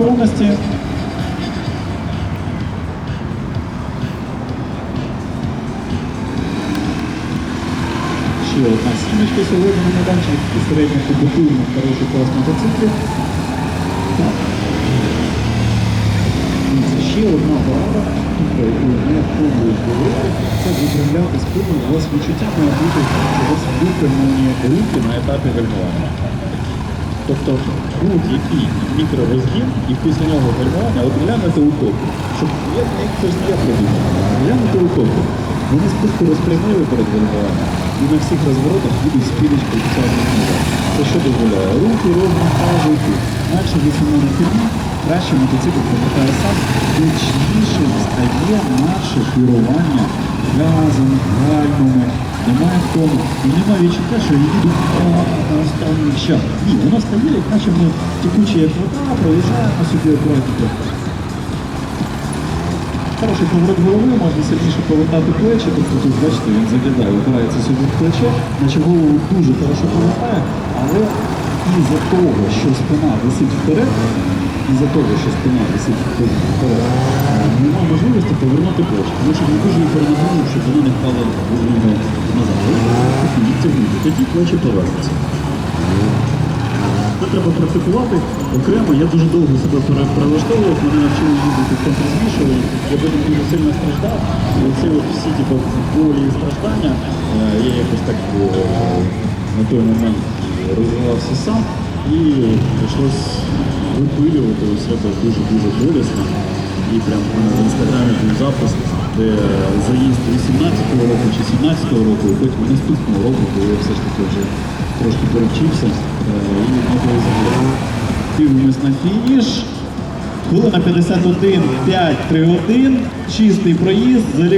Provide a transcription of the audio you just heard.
готовності. Ще одна сімечка сьогодні на майданчик і середньо побутуємо хороший клас мотоциклів. Так. Ще одна порада, яку не пробую говорити, це виправляти спину. У вас відчуття має бути, у вас випрямлені руки на етапі гальмування. Тобто будь-який мікророзгін і після нього гальмування, от глянете у топу. Щоб як ж я придумав. Глянете у топу. Вони спуску розпрямили перед гальмуванням і на всіх розворотах будуть спілечки підтягнути назад. Це що дозволяє? Руки ровно кажуть, наче висунули на кермі, краще мотоцикл повертає сам, точніше стає наше керування газом, гальмами. Немає в тому, і немає відчуття, що я останній час. Ні, воно стає, як наче ми текучі, як вода, проїжджаємо собі акуратненько. Хороший поворот голови, можна сильніше повертати плечі, тобто тут, бачите, він заглядає, опирається собі в плече, наче голову дуже хорошо повертає, але із-за того, що спина висить вперед, із-за того, що спина висить вперед, е, немає можливості повернути плечі, тому що ми дуже їх перенагнули, щоб вони не впали головою назад. Тоді плечі повернуться. Треба практикувати окремо. Я дуже довго себе пере- перелаштовував, мене навчили їздити в контрзвішували, я потім дуже сильно страждав. І оці от всі типу, болі і страждання, е, я якось так е, на той момент розвивався сам і прийшлось випилювати у себе дуже-дуже болісно. І прям в інстаграмі був запис, де заїзд 18-го року чи 17-го року, і потім наступного року, коли я все ж таки вже трошки перевчився е, і. Дивимось на фініш. Хвилина 51, 5, 3, 1, чистий проїзд,